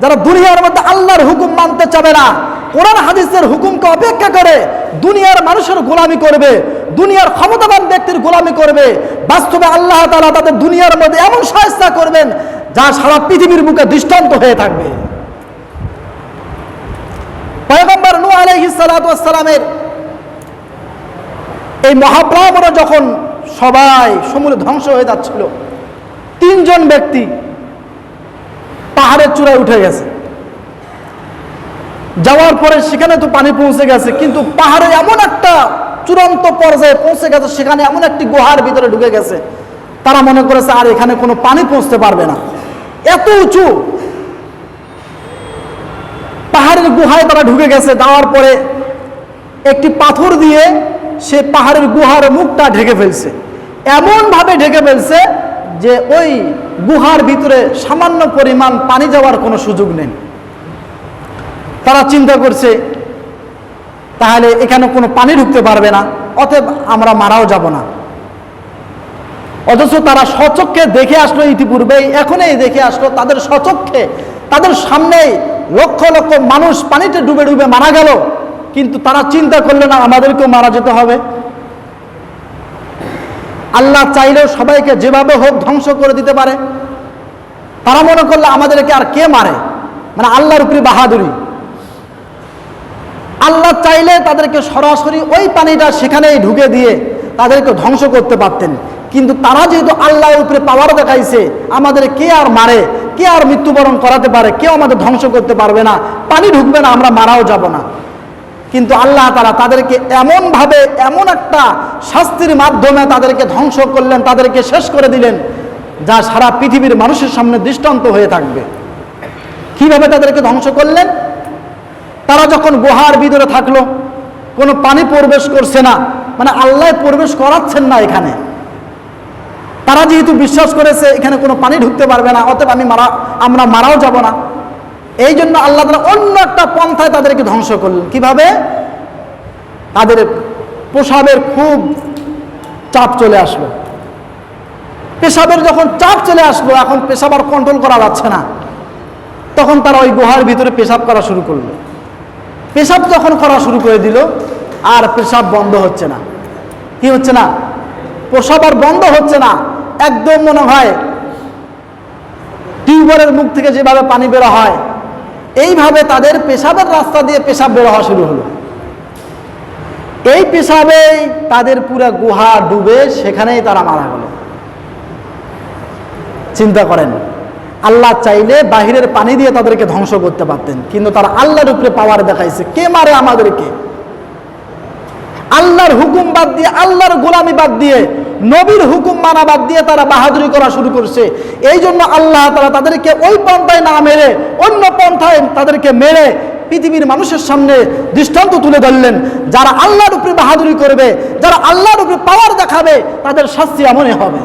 যারা দুনিয়ার মধ্যে আল্লাহর হুকুম মানতে চাবে না, কোরআন হাদিসের হুকুমকে অপেক্ষা করে দুনিয়ার মানুষের গোলামি করবে, দুনিয়ার ক্ষমতাবান ব্যক্তির গোলামি করবে, বাস্তবে আল্লাহ তালা তাদের দুনিয়ার মধ্যে এমন সহায়তা করবেন যা সারা পৃথিবীর বুকে দৃষ্টান্ত হয়ে থাকবে। পয়গম্বর সালাতু ওয়াস সালামের এই মহাপ্লাবনে যখন সবাই সমূলে ধ্বংস হয়ে যাচ্ছিল, তিনজন ব্যক্তি পাহাড়ের চূড়ায় উঠে গেছে। যাওয়ার পরে সেখানে তো পানি পৌঁছে গেছে, কিন্তু পাহাড়ের এমন একটা চূড়ান্ত পর্যায়ে পৌঁছে গেছে, সেখানে এমন একটি গুহার ভিতরে ঢুকে গেছে। তারা মনে করেছে, আর এখানে কোনো পানি পৌঁছতে পারবে না। এত উঁচু পাহাড়ের গুহায় তারা ঢুকে গেছে, যাওয়ার পরে একটি পাথর দিয়ে সে পাহাড়ের গুহার মুখটা ঢেকে ফেলছে। এমনভাবে ঢেকে ফেলছে যে ওই গুহার ভিতরে সামান্য পরিমাণ পানি যাওয়ার কোনো সুযোগ নেই। তারা চিন্তা করছে, তাহলে এখানে কোনো পানি ঢুকতে পারবে না, অতএব আমরা মারাও যাব না। অথচ তারা সচক্ষে দেখে আসলো ইতিপূর্বেই, এখনই দেখে আসলো তাদের সচক্ষে তাদের সামনেই লক্ষ লক্ষ মানুষ পানিতে ডুবে ডুবে মারা গেল। কিন্তু তারা চিন্তা করল না, আমাদেরকেও মারা যেতে হবে। আল্লাহ চাইলেও সবাইকে যেভাবে হোক ধ্বংস করে দিতে পারে। তারা মনে করল আমাদেরকে আর কে মারে? মানে আল্লাহর উপরে বাহাদুরি। আল্লাহ চাইলে তাদেরকে সরাসরি ওই পানিটা সেখানেই ঢুকে দিয়ে তাদেরকে ধ্বংস করতে পারতেন। কিন্তু তারা যেহেতু আল্লাহর উপরে পাওয়ার দেখাইছে, আমাদের কে আর মারে? কে আর মৃত্যুবরণ করাতে পারে? কেউ আমাদের ধ্বংস করতে পারবে না। পানি ঢুকবে না, আমরা মারাও যাব না। কিন্তু আল্লাহ তারা তাদেরকে এমনভাবে এমন একটা শাস্তির মাধ্যমে তাদেরকে ধ্বংস করলেন, তাদেরকে শেষ করে দিলেন, যা সারা পৃথিবীর মানুষের সামনে দৃষ্টান্ত হয়ে থাকবে। কীভাবে তাদেরকে ধ্বংস করলেন? তারা যখন গুহার ভিতরে থাকল, কোনো পানি প্রবেশ করছে না মানে আল্লাহ প্রবেশ করাচ্ছেন না এখানে। তারা যেহেতু বিশ্বাস করেছে, এখানে কোনো পানি ঢুকতে পারবে না, অতএব আমি মারা আমরা মারাও যাব না। এই জন্য আল্লাহ তারা অন্য একটা পন্থায় তাদেরকে ধ্বংস করলেন। কীভাবে? তাদের প্রসাবের খুব চাপ চলে আসলো। পেশাবের যখন চাপ চলে আসলো, এখন পেশাব আর কন্ট্রোল করা যাচ্ছে না। তখন তারা ওই গুহার ভিতরে পেশাব করা শুরু করল। পেশাব যখন করা শুরু করে দিল, আর পেশাব বন্ধ হচ্ছে না। কি হচ্ছে না? প্রসাব আর বন্ধ হচ্ছে না। একদম মনে হয় টিউবওয়েলের মুখ থেকে যেভাবে পানি বেরো হয় এইভাবে তাদের পেশাবের রাস্তা দিয়ে পেশাব বের হওয়া শুরু হলো। এই পেশাবেই তাদের পুরো গুহা ডুবে সেখানেই তারা মারা গেল। চিন্তা করেন, আল্লাহ চাইলে বাহিরের পানি দিয়ে তাদেরকে ধ্বংস করতে পারতেন, কিন্তু তারা আল্লাহর উপরে পাওয়ার দেখাইছে। কে মারে আমাদেরকে? আল্লাহর হুকুম বাদ দিয়ে, আল্লাহর গোলামি বাদ দিয়ে, নবীর হুকুম মানা বাদ দিয়ে তারা বাহাদুরি করা শুরু করছে। এই জন্য আল্লাহ তারা তাদেরকে ওই পন্থায় না মেরে, অন্য পন্থায় তাদেরকে মেরে পৃথিবীর মানুষের সামনে দৃষ্টান্ত তুলে ধরলেন। যারা আল্লাহর উপরে বাহাদুরি করবে, যারা আল্লাহর উপরে পাওয়ার দেখাবে, তাদের শাস্তি এমনই হবে।